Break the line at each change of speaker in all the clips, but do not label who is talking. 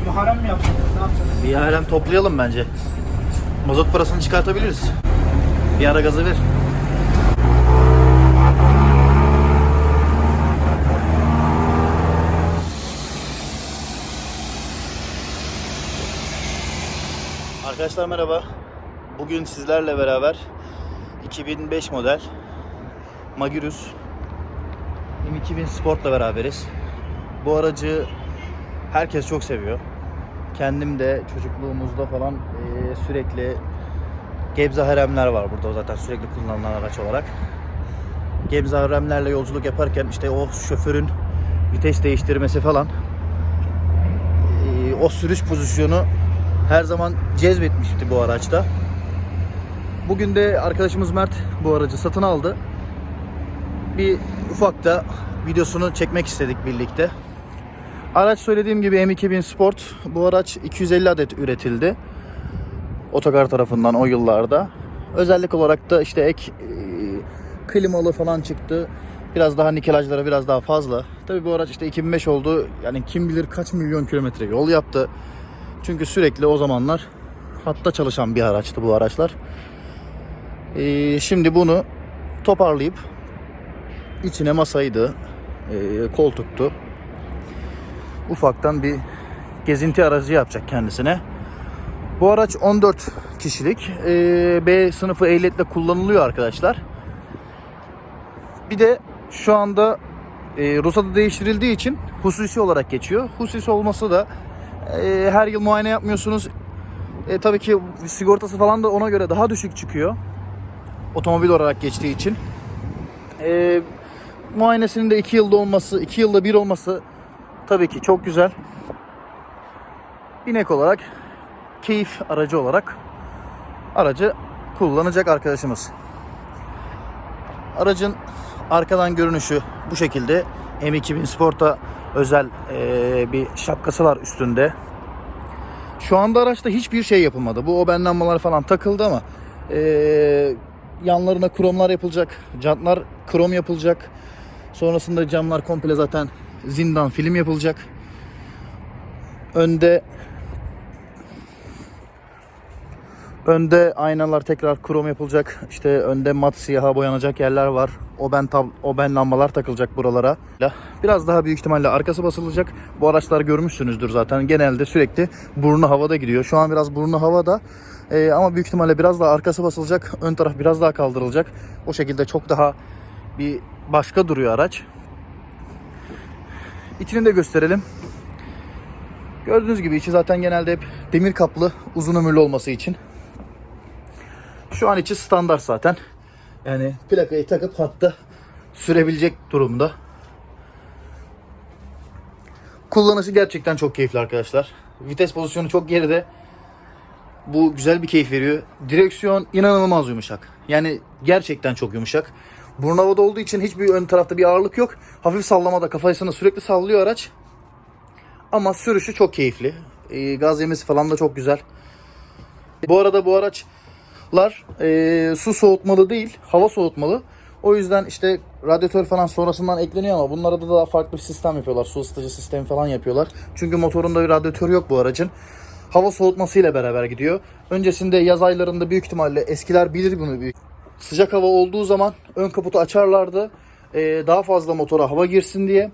Bir muharem mi yapacaksınız? Ne yapacaksınız?
Bir alem toplayalım bence. Mazot parasını çıkartabiliriz. Bir ara gazı ver. Arkadaşlar merhaba. Bugün sizlerle beraber 2005 model Magirus M2000 Sport'la beraberiz. Bu aracı herkes çok seviyor. Kendim de çocukluğumuzda falan eee, sürekli Gebze haremler var burada zaten sürekli kullanılan araç olarak. Gebze haremlerle yolculuk yaparken işte o şoförün vites değiştirmesi falan eee, o sürüş pozisyonu her zaman cezbetmişti bu araçta. Bugün de arkadaşımız Mert bu aracı satın aldı. Bir ufak da videosunu çekmek istedik birlikte. Araç söylediğim gibi M2000 Sport. Bu araç 250 adet üretildi. Otogar tarafından o yıllarda. Özellik olarak da işte ek e, klimalı falan çıktı. Biraz daha nikelajları biraz daha fazla. Tabii bu araç işte 2005 oldu. Yani kim bilir kaç milyon kilometre yol yaptı. Çünkü sürekli o zamanlar hatta çalışan bir araçtı bu araçlar. E, şimdi bunu toparlayıp içine masaydı, e, koltuktu, ufaktan bir gezinti aracı yapacak kendisine. Bu araç 14 kişilik. Ee, B sınıfı ehliyetle kullanılıyor arkadaşlar. Bir de şu anda e, ruhsatı değiştirildiği için hususi olarak geçiyor. Hususi olması da e, her yıl muayene yapmıyorsunuz. E, tabii ki sigortası falan da ona göre daha düşük çıkıyor. Otomobil olarak geçtiği için. E, muayenesinin de 2 yılda olması, 2 yılda bir olması tabii ki çok güzel. Binek olarak, keyif aracı olarak aracı kullanacak arkadaşımız. Aracın arkadan görünüşü bu şekilde. M2000 Sport'a özel eee, bir şapkası var üstünde. Şu anda araçta hiçbir şey yapılmadı. Bu oben lambalar falan takıldı ama eee, yanlarına kromlar yapılacak. Jantlar krom yapılacak. Sonrasında camlar komple zaten zindan film yapılacak. Önde Önde aynalar tekrar krom yapılacak. İşte önde mat siyaha boyanacak yerler var. Oben tab oben lambalar takılacak buralara. Biraz daha büyük ihtimalle arkası basılacak. Bu araçlar görmüşsünüzdür zaten. Genelde sürekli burnu havada gidiyor. Şu an biraz burnu havada. Ee, ama büyük ihtimalle biraz daha arkası basılacak. Ön taraf biraz daha kaldırılacak. O şekilde çok daha bir başka duruyor araç. İçini de gösterelim. Gördüğünüz gibi içi zaten genelde hep demir kaplı uzun ömürlü olması için. Şu an içi standart zaten. Yani plakayı takıp hatta sürebilecek durumda. Kullanışı gerçekten çok keyifli arkadaşlar. Vites pozisyonu çok geride. Bu güzel bir keyif veriyor. Direksiyon inanılmaz yumuşak. Yani gerçekten çok yumuşak. Burun havada olduğu için hiçbir ön tarafta bir ağırlık yok. Hafif sallamada kafasını sürekli sallıyor araç. Ama sürüşü çok keyifli. Ee, gaz yemesi falan da çok güzel. Bu arada bu araçlar e, su soğutmalı değil, hava soğutmalı. O yüzden işte radyatör falan sonrasından ekleniyor ama bunlara da daha farklı bir sistem yapıyorlar. Su ısıtıcı sistemi falan yapıyorlar. Çünkü motorunda bir radyatör yok bu aracın. Hava soğutmasıyla beraber gidiyor. Öncesinde yaz aylarında büyük ihtimalle eskiler bilir bunu büyük. Sıcak hava olduğu zaman ön kaputu açarlardı. Ee, daha fazla motora hava girsin diye.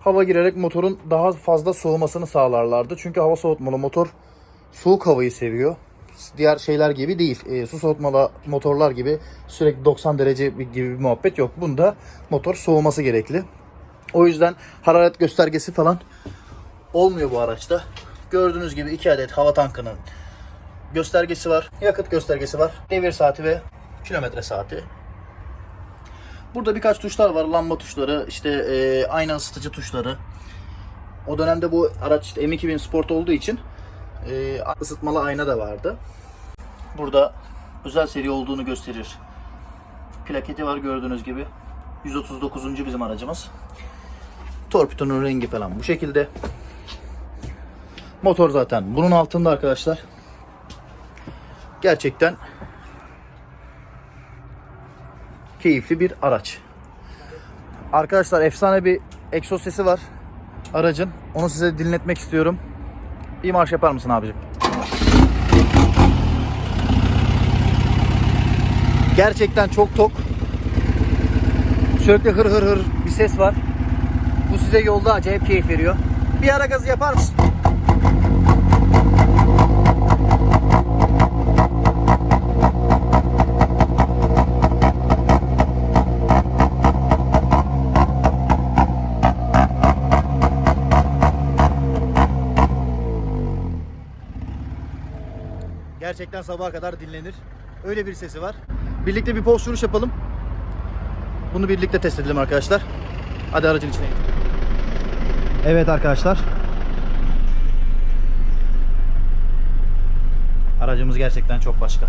Hava girerek motorun daha fazla soğumasını sağlarlardı. Çünkü hava soğutmalı motor soğuk havayı seviyor. Diğer şeyler gibi değil. Ee, su soğutmalı motorlar gibi sürekli 90 derece gibi bir muhabbet yok. Bunda motor soğuması gerekli. O yüzden hararet göstergesi falan olmuyor bu araçta. Gördüğünüz gibi iki adet hava tankının göstergesi var. Yakıt göstergesi var. Devir saati ve kilometre saati. Burada birkaç tuşlar var. Lamba tuşları, işte e, ayna ısıtıcı tuşları. O dönemde bu araç işte M2000 Sport olduğu için e, ısıtmalı ayna da vardı. Burada özel seri olduğunu gösterir. Plaketi var gördüğünüz gibi. 139. bizim aracımız. Torpidonun rengi falan bu şekilde. Motor zaten bunun altında arkadaşlar. Gerçekten keyifli bir araç. Arkadaşlar efsane bir egzoz sesi var aracın. Onu size dinletmek istiyorum. Bir marş yapar mısın abicim? Gerçekten çok tok. Sürekli hır hır hır bir ses var. Bu size yolda acayip keyif veriyor. Bir ara gazı yapar mısın? Gerçekten sabaha kadar dinlenir. Öyle bir sesi var. Birlikte bir post sürüş yapalım. Bunu birlikte test edelim arkadaşlar. Hadi aracın içine gidelim. Evet arkadaşlar. Aracımız gerçekten çok başka.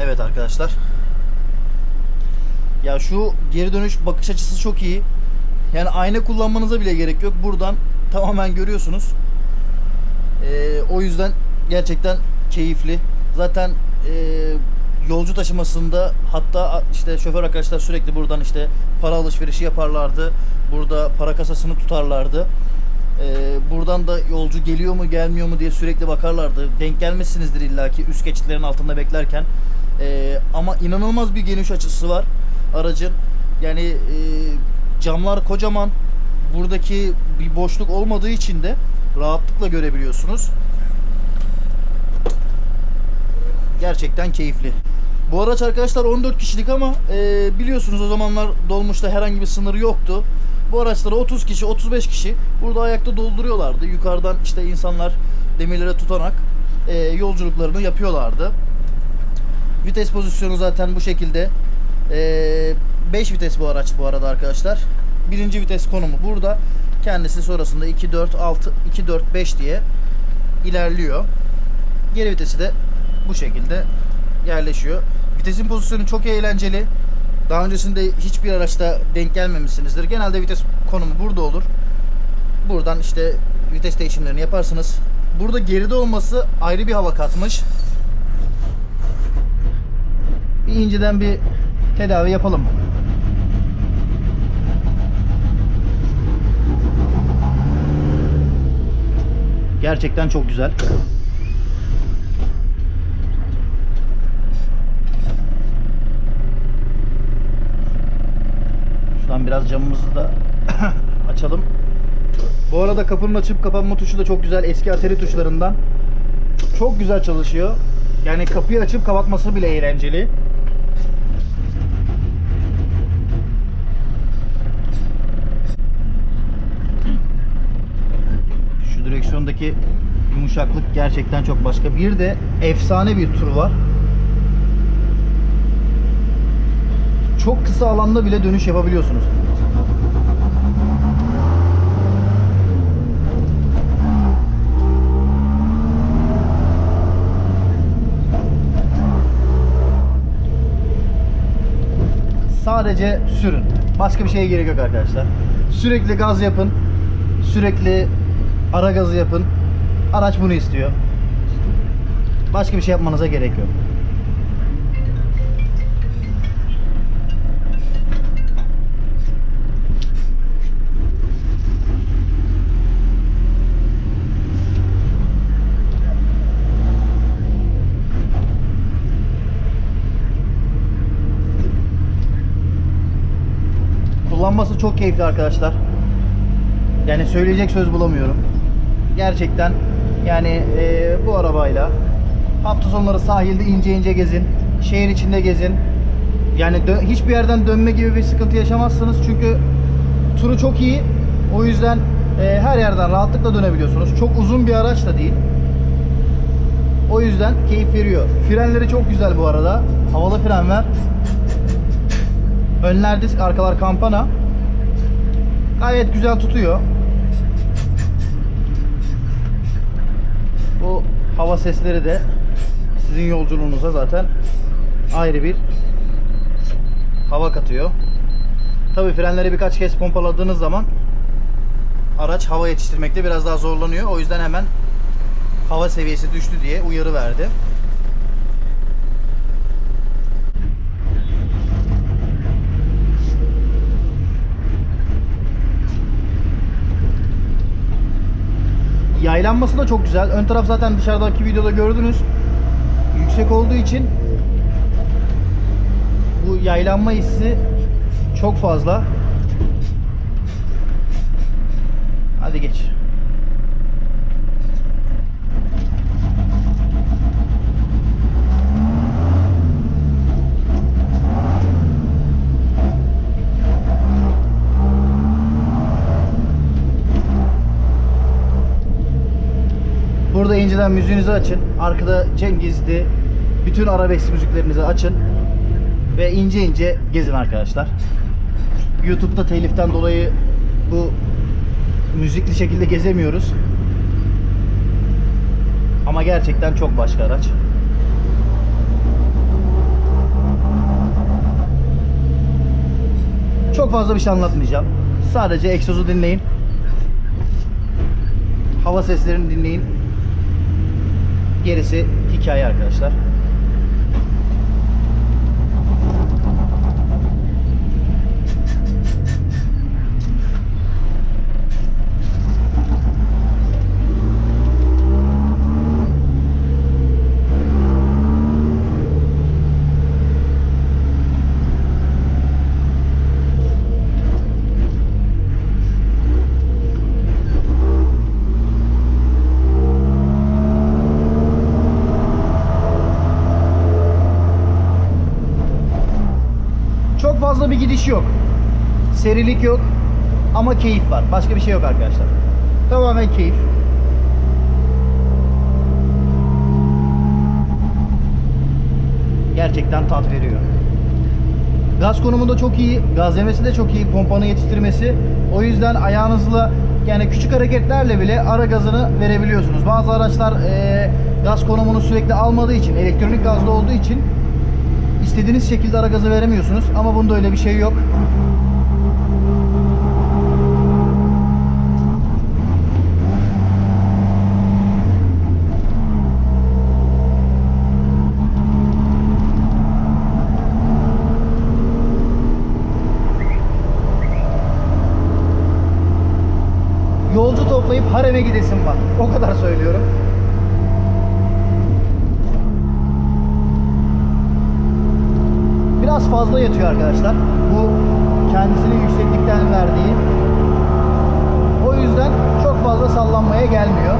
Evet arkadaşlar. Ya şu geri dönüş bakış açısı çok iyi. Yani ayna kullanmanıza bile gerek yok. Buradan tamamen görüyorsunuz. Ee, o yüzden gerçekten keyifli. Zaten e, yolcu taşımasında hatta işte şoför arkadaşlar sürekli buradan işte para alışverişi yaparlardı. Burada para kasasını tutarlardı. Ee, buradan da yolcu geliyor mu gelmiyor mu diye sürekli bakarlardı. Denk gelmişsinizdir illaki üst geçitlerin altında beklerken. Ee, ama inanılmaz bir geniş açısı var aracın. Yani e, camlar kocaman. Buradaki bir boşluk olmadığı için de rahatlıkla görebiliyorsunuz. Gerçekten keyifli. Bu araç arkadaşlar 14 kişilik ama e, biliyorsunuz o zamanlar dolmuşta herhangi bir sınırı yoktu. Bu araçları 30 kişi, 35 kişi burada ayakta dolduruyorlardı. Yukarıdan işte insanlar demirlere tutanak e, yolculuklarını yapıyorlardı. Vites pozisyonu zaten bu şekilde. 5 vites bu araç bu arada arkadaşlar. Birinci vites konumu burada. Kendisi sonrasında 2 4 6 2 4 5 diye ilerliyor. Geri vitesi de bu şekilde yerleşiyor. Vitesin pozisyonu çok eğlenceli. Daha öncesinde hiçbir araçta denk gelmemişsinizdir. Genelde vites konumu burada olur. Buradan işte vites değişimlerini yaparsınız. Burada geride olması ayrı bir hava katmış. Bir inceden bir tedavi yapalım? Gerçekten çok güzel. Şuradan biraz camımızı da açalım. Bu arada kapının açıp kapanma tuşu da çok güzel. Eski Atari tuşlarından. Çok güzel çalışıyor. Yani kapıyı açıp kapatması bile eğlenceli. Direksiyondaki yumuşaklık gerçekten çok başka. Bir de efsane bir tur var. Çok kısa alanda bile dönüş yapabiliyorsunuz. Sadece sürün. Başka bir şeye gerek yok arkadaşlar. Sürekli gaz yapın. Sürekli ara gazı yapın. Araç bunu istiyor. Başka bir şey yapmanıza gerek yok. Kullanması çok keyifli arkadaşlar. Yani söyleyecek söz bulamıyorum. Gerçekten yani e, bu arabayla hafta sonları sahilde ince ince gezin. Şehir içinde gezin. Yani hiçbir yerden dönme gibi bir sıkıntı yaşamazsınız. Çünkü turu çok iyi. O yüzden e, her yerden rahatlıkla dönebiliyorsunuz. Çok uzun bir araç da değil. O yüzden keyif veriyor. Frenleri çok güzel bu arada. Havalı frenler. Önler disk, arkalar kampana. Gayet güzel tutuyor. Bu hava sesleri de sizin yolculuğunuza zaten ayrı bir hava katıyor. Tabii frenleri birkaç kez pompaladığınız zaman araç hava yetiştirmekte biraz daha zorlanıyor. O yüzden hemen hava seviyesi düştü diye uyarı verdi. Yaylanması da çok güzel. Ön taraf zaten dışarıdaki videoda gördünüz. Yüksek olduğu için bu yaylanma hissi çok fazla. Hadi geç. Burada inceden müziğinizi açın. Arkada Cengiz'di. Bütün arabesk müziklerinizi açın. Ve ince ince gezin arkadaşlar. YouTube'da teliften dolayı bu müzikli şekilde gezemiyoruz. Ama gerçekten çok başka araç. Çok fazla bir şey anlatmayacağım. Sadece egzozu dinleyin. Hava seslerini dinleyin. Gerisi hikaye arkadaşlar. Çok fazla bir gidiş yok. Serilik yok. Ama keyif var. Başka bir şey yok arkadaşlar. Tamamen keyif. Gerçekten tat veriyor. Gaz konumu da çok iyi. Gaz yemesi de çok iyi. Pompanı yetiştirmesi. O yüzden ayağınızla yani küçük hareketlerle bile ara gazını verebiliyorsunuz. Bazı araçlar eee, gaz konumunu sürekli almadığı için, elektronik gazlı olduğu için istediğiniz şekilde ara gazı veremiyorsunuz. Ama bunda öyle bir şey yok. Yolcu toplayıp hareme gidesim var. O kadar söylüyorum. Biraz fazla yatıyor arkadaşlar. Bu kendisini yükseklikten verdiği. O yüzden çok fazla sallanmaya gelmiyor.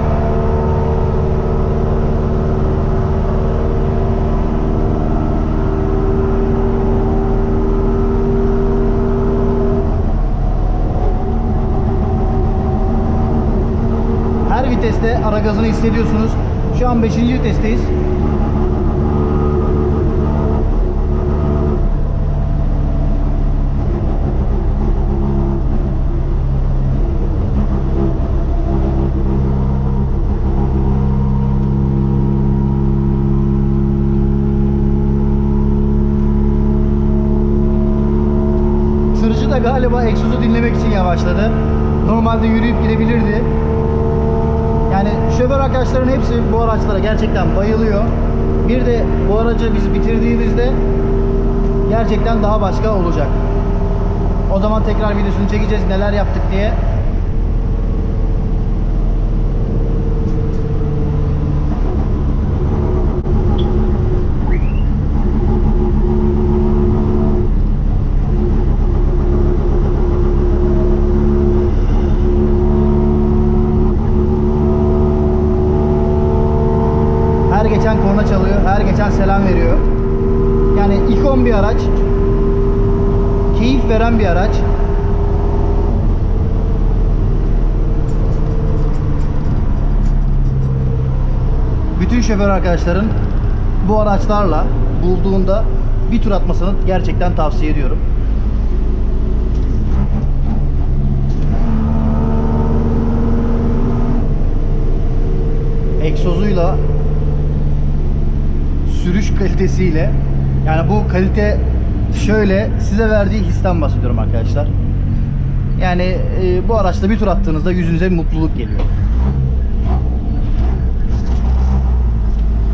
Her viteste ara gazını hissediyorsunuz. Şu an 5. vitesteyiz. Tırcı da galiba egzozu dinlemek için yavaşladı. Normalde yürüyüp gidebilirdi. Yani şoför arkadaşların hepsi bu araçlara gerçekten bayılıyor. Bir de bu aracı biz bitirdiğimizde gerçekten daha başka olacak. O zaman tekrar videosunu çekeceğiz neler yaptık diye. Her geçen korna çalıyor, her geçen selam veriyor. Yani ikon bir araç. Keyif veren bir araç. Bütün şoför arkadaşların bu araçlarla bulduğunda bir tur atmasını gerçekten tavsiye ediyorum. egzozuyla sürüş kalitesiyle yani bu kalite şöyle size verdiği histen bahsediyorum arkadaşlar. Yani e, bu araçla bir tur attığınızda yüzünüze bir mutluluk geliyor.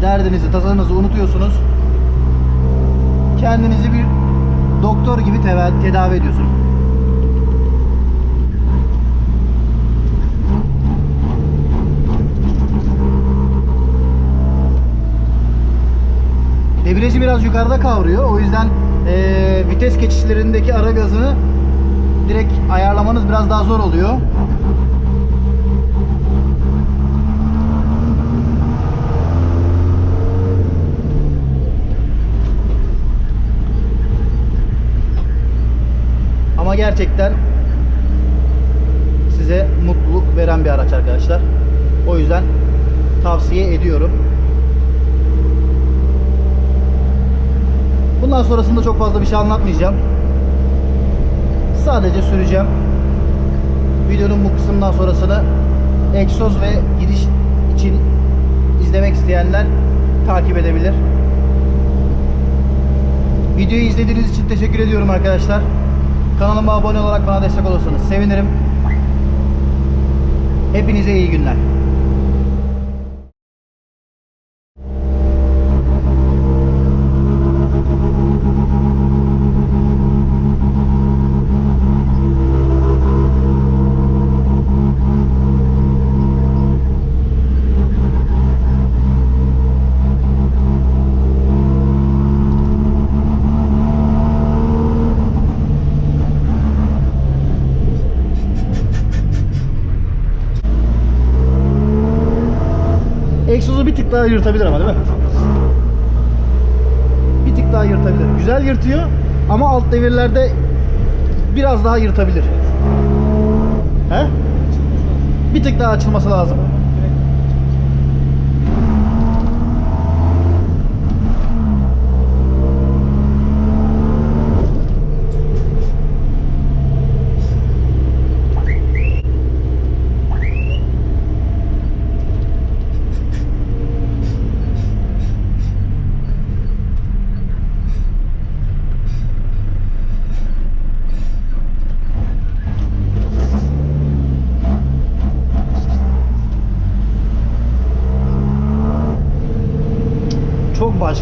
Derdinizi, tasanızı unutuyorsunuz. Kendinizi bir doktor gibi tedavi ediyorsunuz. Debriyajı biraz yukarıda kavruyor. O yüzden eee, vites geçişlerindeki ara gazını direkt ayarlamanız biraz daha zor oluyor. Ama gerçekten size mutluluk veren bir araç arkadaşlar. O yüzden tavsiye ediyorum. Bundan sonrasında çok fazla bir şey anlatmayacağım. Sadece süreceğim. Videonun bu kısımdan sonrasını egzoz ve gidiş için izlemek isteyenler takip edebilir. Videoyu izlediğiniz için teşekkür ediyorum arkadaşlar. Kanalıma abone olarak bana destek olursanız sevinirim. Hepinize iyi günler. Egzozu bir tık daha yırtabilir ama değil mi? Bir tık daha yırtabilir. Güzel yırtıyor ama alt devirlerde biraz daha yırtabilir. He? Bir tık daha açılması lazım.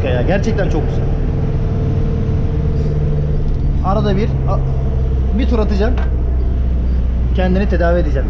Başka ya. Gerçekten çok güzel. Arada bir bir tur atacağım. Kendini tedavi edeceğim.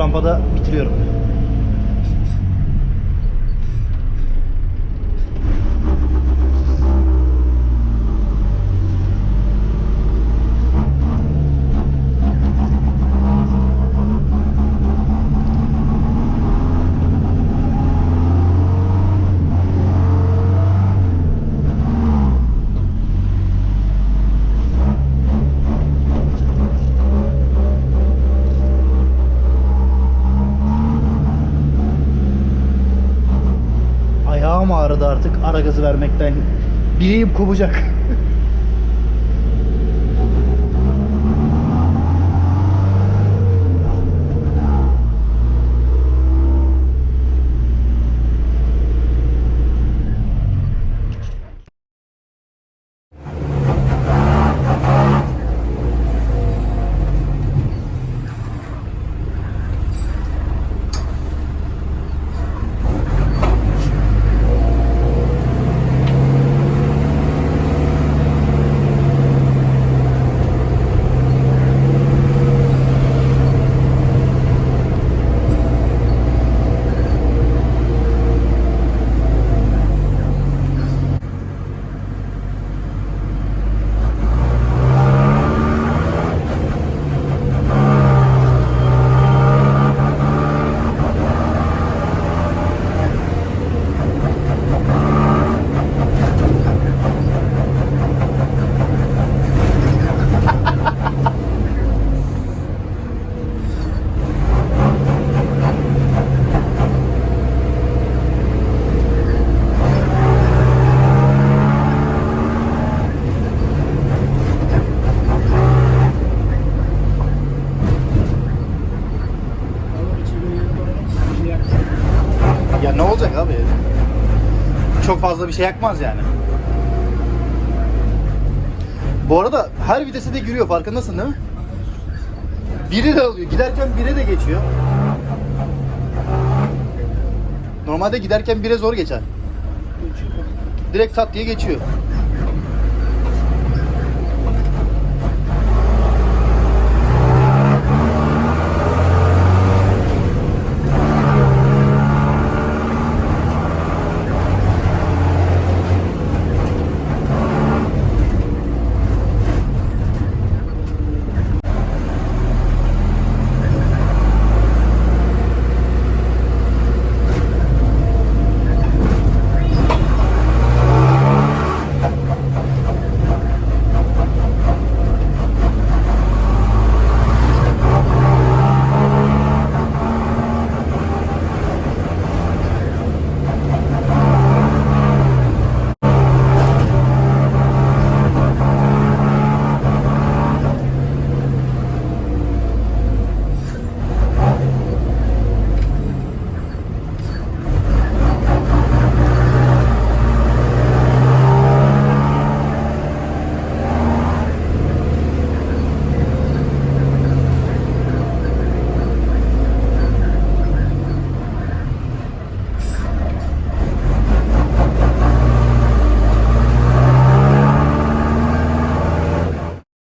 Rampada bitiriyorum. Gazı vermekten. Bileğim kopacak. Ya ne olacak abi? Çok fazla bir şey yakmaz yani. Bu arada her vitese de giriyor farkındasın değil mi? Biri de alıyor. Giderken bire de geçiyor. Normalde giderken bire zor geçer. Direkt tat diye geçiyor.